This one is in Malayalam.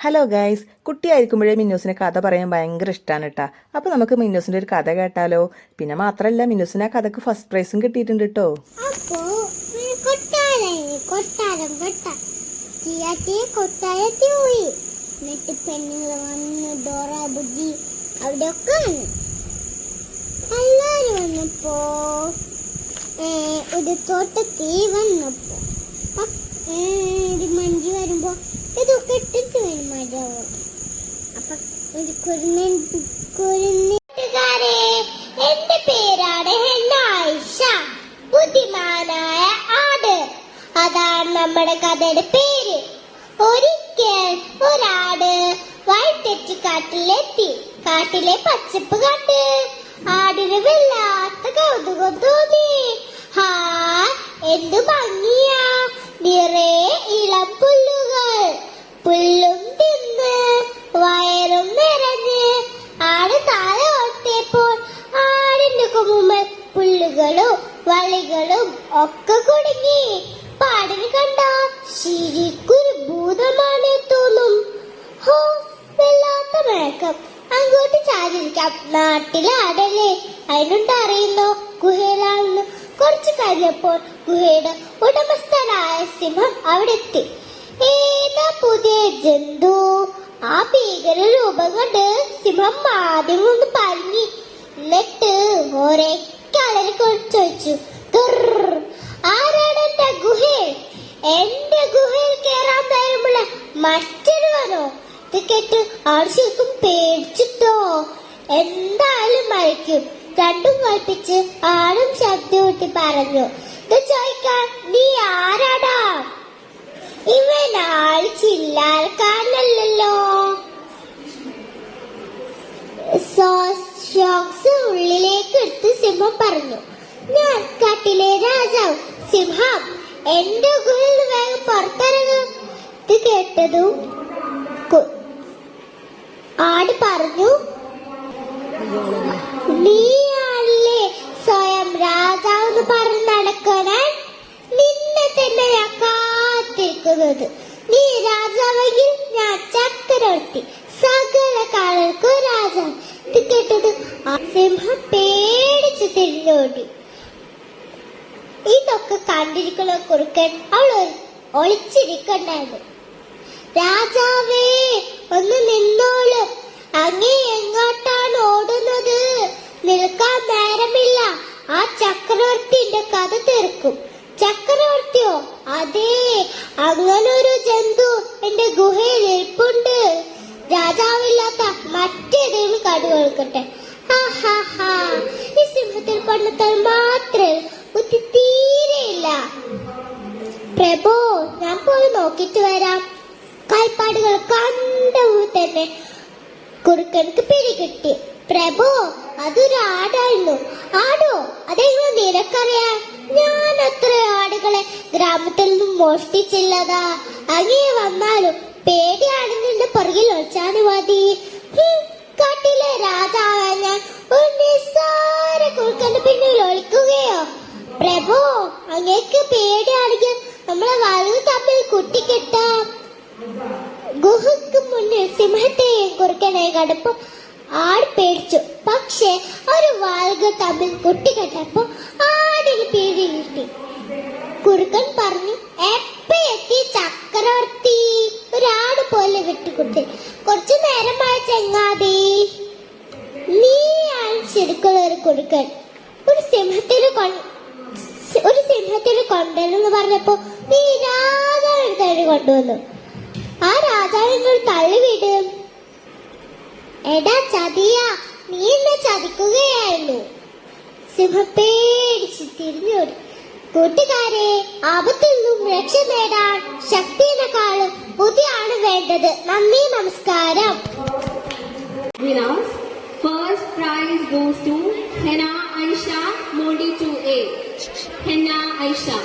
ഹലോ ഗൈസ് കുട്ടിയായിരിക്കുമ്പോഴേ മിന്നൂസിന് കഥ പറയാൻ ഭയങ്കര ഇഷ്ടമാണ് കേട്ടോ അപ്പോൾ നമുക്ക് മിന്നൂസിന്റെ ഒരു കഥ കേട്ടാലോ? പിന്നെ മാത്രമല്ല മിന്നൂസിന് ആ കഥക്ക് ഫസ്റ്റ് പ്രൈസും കിട്ടിയിട്ടുണ്ട് കേട്ടോ ഡോറ ബുദ്ധി വന്നപ്പോ ഒരു തോട്ടത്തിൽ വന്നപ്പോ ഇതൊക്കെ ഇട്ടിട്ട് മരവും അപ്പൊ ഒരു കുരുന്നൻ കുരുന്നുകാരെ എന്റെ പേരാണ് ഹെന്നായിഷ. ബുദ്ധിമാനായ ആട്. അതാണ് നമ്മുടെ കഥയുടെ പേര്. ഒരിക്കൽ ഒരാട് വഴിതെറ്റി കാട്ടിലെത്തി. കാട്ടിലെ പച്ചപ്പ് കണ്ട്. ആടിന് വല്ലാത്ത കൗതുകം തോന്നി. ഹാ എന്തു ഭംഗിയാ. നിറയെ പുല്ലും തിന്ന് വയറും നിറഞ്ഞ് ആട് താഴെ ഓട്ടിയപ്പോൾ ആടിന്റെ കൊമ്പുമ്മൽ പുല്ലുകളും വളികളും ഒക്കെ കുടുങ്ങി. പാടിന് കണ്ട ശരിക്കൊരു ഭൂതമാണ് തോന്നും. ഹോ വല്ലാത്ത മഴക്കം അങ്ങോട്ട് ചാരിയിരിക്കാം. നാട്ടിലെ ആടല്ലേ? അതിനുണ്ട് അറിയുന്നോ? ഗുഹയിലാണെന്ന് കുറച്ചു കഴിഞ്ഞപ്പോൾ ഗുഹയുടെ ഉടമസ്ഥനായ സിംഹം അവിടെ എത്തി ഏതാ പുതിയ ജന്തു? ആ ഭീകര രൂപം കണ്ട് സിംഹം ആദ്യം ഒന്ന് പറഞ്ഞു എന്നിട്ട് ഒരേ കളരി ചോദിച്ചു "ഗർർ, ആരാണ് എന്റെ ഗുഹയിൽ എന്റെ ഗുഹയിൽ കേറാൻ തരുമ്പോൾ മറ്റൊരുവനോ ഇത് കേട്ട് ആൾ ശരിക്കും പേടിച്ചിട്ടോ? എന്തായാലും മരിക്കും. രണ്ടും കൽപ്പിച്ച് ആളും ശബ്ദം കൂട്ടി പറഞ്ഞു. ഇത് ചോദിക്കാൻ നീ ആരാടാ? ഇവൻ ആൾ ചില്ലാർക്കാരനല്ലല്ലോ ഷോക്സ് ഉള്ളിലേക്ക് എടുത്ത് സിംഹം പറഞ്ഞു ഞാൻ കാട്ടിലെ രാജാവ് സിംഹം എന്റെ ഗുഹയിൽ വേഗം പുറത്തിറങ്ങും. ഇത് കേട്ടതും ആട് പറഞ്ഞു കാത്തിരിക്കുന്നത് നീ രാജാവെങ്കിൽ ഞാൻ ചക്രവർത്തി. സകല കാലർക്കും രാജാവ് ഇത് കേട്ടത് സിംഹം പേടിച്ച് തിരിഞ്ഞോടി. ഇതൊക്കെ കണ്ടിരിക്കുന്ന കുറുക്കൻ അവൾ ഒളിച്ചിരിക്കണ്ടായിരുന്നു. രാജാവേ ഒന്ന് നിന്നോളൂ. അങ്ങേ എങ്ങോട്ടാണ് ഓടുന്നത്? നിൽക്കാൻ നേരമില്ല. ആ ചക്രവർത്തിന്റെ കഥ തീർക്കും. ചക്രവർത്തിയോ അതെ അങ്ങനൊരു ജന്തു എന്റെ ഗുഹയിൽ ഇരിപ്പുണ്ട്. രാജാവില്ലാത്ത മറ്റേതെങ്കിലും കടു കൊടുക്കട്ടെ ഈ സിംഹത്തിൽ പണ്ടത്താൽ മാത്രം ബുദ്ധി തീരെയില്ല പ്രഭു ഞാൻ പോയി നോക്കിട്ട് വരാം. കാൽപ്പാടുകൾ കണ്ടു തന്നെ കുറുക്കൻക്ക് പിടികിട്ടി പ്രഭു അതൊരു ആടായിരുന്നു. ആടോ അതെങ്ങനെ നിനക്കറിയാം. ഞാൻ അത്ര ആടുകളെ ഗ്രാമത്തിൽ നിന്നും മോഷ്ടിച്ചില്ലതാ. അങ്ങേ വന്നാലും പേടിയാണെന്നെ പുറകിൽ ഒളിച്ചാണ് മതി. കാട്ടിലെ രാജാവാൻ ഞാൻ ഒരു നിസ്സാര കുറുക്കന്റെ പിന്നിൽ ഒളിക്കുകയോ? പ്രഭു അങ്ങേക്ക് പേടിയാണെങ്കിൽ നമ്മളെ വലുത് തമ്മിൽ കുട്ടിക്കെട്ടാം. ഗുഹയ്ക്ക് മുന്നിൽ സിംഹത്തെയും കുറുക്കനെ കണ്ടപ്പോ ആട് പേടിച്ചു. പക്ഷെ ഒരു വാൽക തമ്മിൽ കുട്ടിക്കെട്ടപ്പോ വിട്ടുകുട്ടി കുറച്ചു നേരമായ ചെങ്ങാതി. നീയാണ് ശരിക്കുള്ള ഒരു കുറുക്കൻ ഒരു സിംഹത്തിന് കൊ- ഒരു സിംഹത്തിന് കൊണ്ടുവരുന്നു പറഞ്ഞപ്പോ നീ രാജാവിനെ കൊണ്ടുവന്നു. ആ രാജാവിനെ തള്ളിവിട് എടാ ചതിയ നീ എന്നെ ചതിക്കുകയായിരുന്നു. സിംഹം പേടിച്ച് തിരിഞ്ഞോടി. കൂട്ടുകാരെ ആപത്തിൽ നിന്നും രക്ഷ നേടാൻ ശക്തിയെക്കാളും ബുദ്ധിയാണ് വേണ്ടത് നന്ദി നമസ്കാരം. First prize goes to Hena Aisha Modi 2A. Hena Aisha.